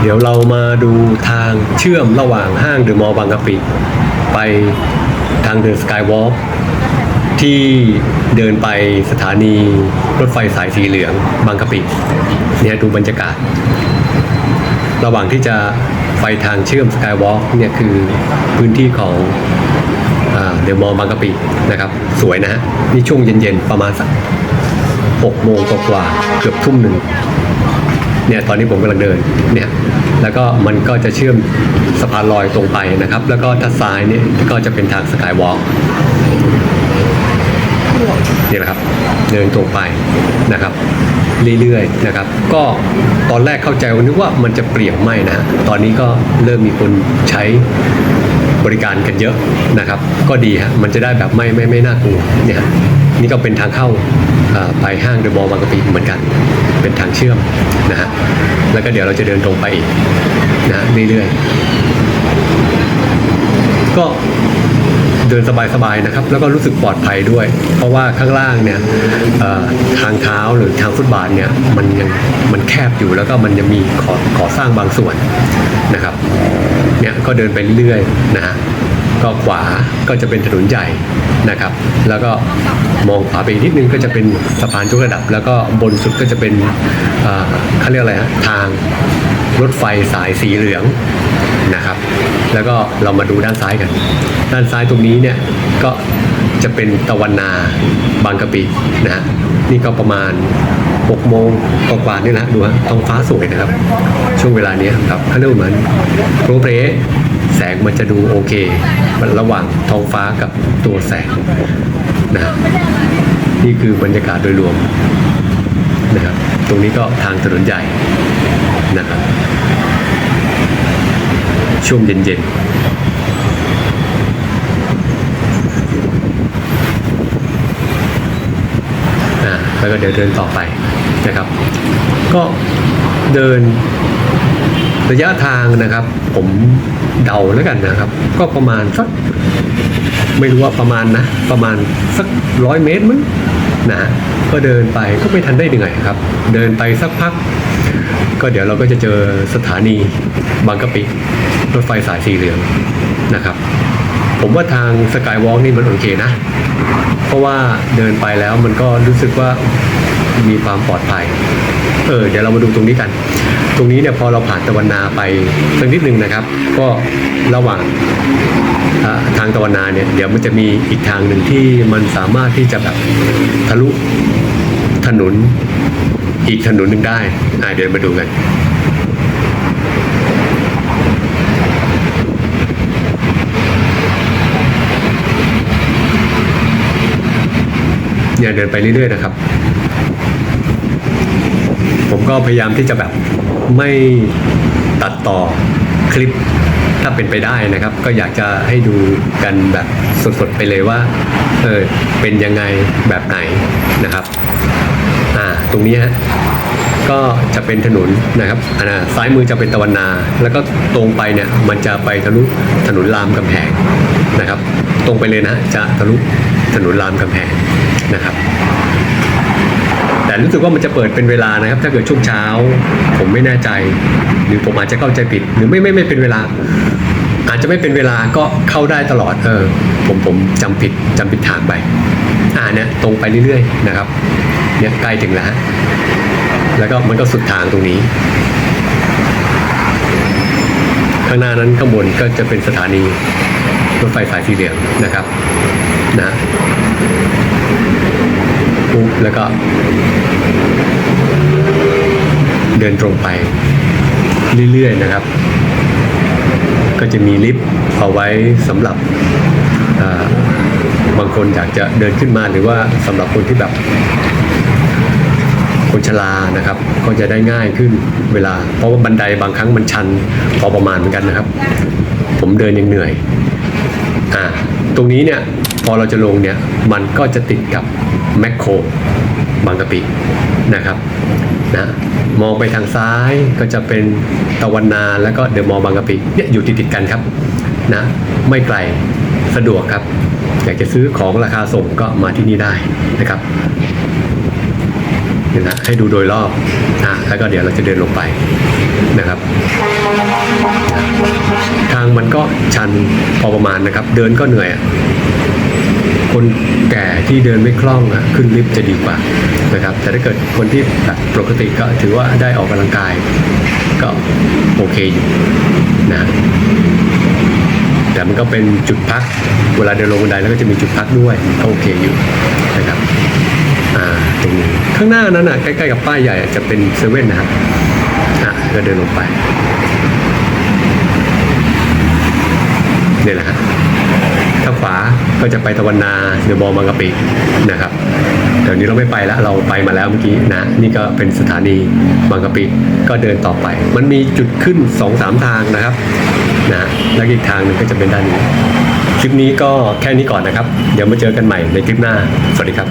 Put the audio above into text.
เดี๋ยวเรามาดูทางเชื่อมระหว่างห้างเดอะมอลล์บางกะปิ ไปทางเดินสกายวอล์กที่เดินไปสถานีรถไฟสายสีเหลืองบางกะปิเนี่ยดูบรรยากาศ ระหว่างที่จะไปทางเชื่อมสกายวอล์กเนี่ยคือพื้นที่ของเดอะมอลล์บางกะปินะครับ สวยนะฮะนี่ช่วงเย็นๆ ประมาณสักหกโมงกว่าๆเกือบทุ่มหนึ่ง เนี่ยตอนนี้ผมกำลังเดินเนี่ยแล้วก็มันก็จะเชื่อมสะพานลอยตรงไปนะครับ แล้วก็ถ้าซ้ายเนี่ยก็จะเป็นทางสกายวอล์กนี่แหละครับเดินตรงไปนะครับเรื่อยๆนะครับ ก็ตอนแรกเข้าใจว่านึกว่ามันจะเปลี่ยนไม่นะฮะตอนนี้ก็เริ่มมีคนใช้บริการกันเยอะนะครับ ก็ดีฮะมันจะได้แบบไม่ไม่ไม่น่ากลัวเนี่ย นี่ก็เป็นทางเข้าไปห้างเดอะมอลล์บางกะปิเหมือนกัน เป็นทางเชื่อมนะฮะแล้วก็เดี๋ยวเราจะเดินตรงไปอีกนะเรื่อยๆก็เดินสบายๆนะครับ แล้วก็รู้สึกปลอดภัยด้วย เพราะว่าข้างล่างเนี่ยทางเท้าหรือทางฟุตบาทเนี่ยมันยังมันแคบอยู่แล้วก็มันยังมีขอขอสร้างบางส่วนนะครับเนี่ยก็เดินไปเรื่อยๆนะฮะ ก็ขวาก็จะเป็นถนนใหญ่นะครับ แล้วก็มองขวาไปอีกนิดนึงก็จะเป็นสะพานยกระดับ แล้วก็บนสุดก็จะเป็นเขาเรียกอะไรฮะทางรถไฟสายสีเหลืองนะครับ แล้วก็เรามาดูด้านซ้ายกัน ด้านซ้ายตรงนี้เนี่ยก็จะเป็นตะวันนาบางกะปินะฮะนี่ก็ประมาณ6โมงกว่าๆนี่นะดูฮะท้องฟ้าสวยนะครับ ช่วงเวลานี้ครับเขาเรียกเหมือนโปรเพล แสงมันจะดูโอเค มันระหว่างท้องฟ้ากับตัวแสงนะนี่คือบรรยากาศโดยรวมนะครับ ตรงนี้ก็ทางถนนใหญ่นะครับช่วงเย็นๆอ่าแล้วก็เดี๋ยวเดินต่อไปนะครับ ก็เดิน ระยะทางนะครับ ผมเดาแล้วกันนะครับ ก็ประมาณสักไม่รู้ว่าประมาณนะ ประมาณสักร้อยเมตรมั้งนะก็เดินไปก็ไม่ทันได้เหนื่อยครับ เดินไปสักพัก ก็เดี๋ยวเราก็จะเจอสถานีบางกะปิรถไฟสายสีเหลืองนะครับ ผมว่าทางสกายวอล์กนี่มันโอเคนะ เพราะว่าเดินไปแล้วมันก็รู้สึกว่ามีความปลอดภัย เออเดี๋ยวเรามาดูตรงนี้กัน ตรงนี้เนี่ยพอเราผ่านตะวันนาไปสักนิดหนึ่งนะครับ ก็ระหว่างทางตะวันนาเนี่ยเดี๋ยวมันจะมีอีกทางหนึ่งที่มันสามารถที่จะแบบทะลุถนนอีกถนนหนึ่งได้อ่าเดี๋ยวมาดูกันเนี่ยเดินไปเรื่อยๆนะครับ ผมก็พยายามที่จะแบบไม่ตัดต่อคลิปถ้าเป็นไปได้นะครับ ก็อยากจะให้ดูกันแบบสดๆไปเลยว่าเออเป็นยังไงแบบไหนนะครับอ่าตรงนี้ฮะก็จะเป็นถนนนะครับอ่าซ้ายมือจะเป็นตะวันนา แล้วก็ตรงไปเนี่ยมันจะไปทะลุถนนรามกำแพงนะครับ ตรงไปเลยนะจะทะลุถนนรามกำแพงนะครับ แต่รู้สึกว่ามันจะเปิดเป็นเวลานะครับ ถ้าเกิดช่วงเช้า ผมไม่แน่ใจ หรือผมอาจจะเข้าใจผิด หรือไม่ไม่ไม่เป็นเวลา อาจจะไม่เป็นเวลาก็เข้าได้ตลอดเออ ผมผมจำผิดจำผิดทางไปอ่าเนี่ยตรงไปเรื่อยๆนะครับเนี่ยใกล้ถึงแล้ว แล้วก็มันก็สุดทางตรงนี้ ข้างหน้านั้นข้างบนก็จะเป็นสถานีรถไฟสายสีเหลืองนะครับนะ แล้วก็ เดินตรงไปเรื่อยๆนะครับ ก็จะมีลิฟต์เอาไว้สำหรับบางคนอยากจะเดินขึ้นมาหรือว่าสำหรับคนที่แบบคนชรานะครับ ก็จะได้ง่ายขึ้นเวลา เพราะว่าบันไดบางครั้งมันชันพอประมาณเหมือนกันนะครับ ผมเดินยังเหนื่อยอ่าตรงนี้เนี่ยพอเราจะลงเนี่ยมันก็จะติดกับ แมคโครบางกะปินะครับนะมองไปทางซ้ายก็จะเป็นตะวันนาแล้วก็เดอะมอลล์บางกะปิเนี่ยอยู่ติดติดกันครับนะไม่ไกลสะดวกครับ อยากจะซื้อของราคาส่งก็มาที่นี่ได้นะครับนี่นะให้ดูโดยรอบนะแล้วก็เดี๋ยวเราจะเดินลงไปนะครับ ทางมันก็ชันพอประมาณนะครับ เดินก็เหนื่อย คนแก่ที่เดินไม่คล่องอะขึ้นลิฟต์จะดีกว่านะครับ แต่ถ้าเกิดคนที่แบบปกติก็ถือว่าได้ออกกำลังกาย ก็โอเคอยู่นะแต่มันก็เป็นจุดพัก เวลาเดินลงบันไดแล้วก็จะมีจุดพักด้วยก็โอเคอยู่นะครับอ่าตรงนี้ข้างหน้านั้นอะใกล้ๆกับป้ายใหญ่จะเป็นเซเว่นนะครับอะก็เดินลงไปเนี่ยแหละฮะถ้าขวา ก็จะไปตะวันนาเดอะบอลล์บางกะปินะครับเดี๋ยวนี้เราไม่ไปแล้วเราไปมาแล้วเมื่อกี้นะนี่ก็เป็นสถานีบางกะปิก็เดินต่อไป มันมีจุดขึ้น2อสามทางนะครับนะแล้วอีกทางหนึ่งก็จะเป็นด้านนี้ คลิปนี้ก็แค่นี้ก่อนนะครับ เดี๋ยวมาเจอกันใหม่ในคลิปหน้า สวัสดีครับ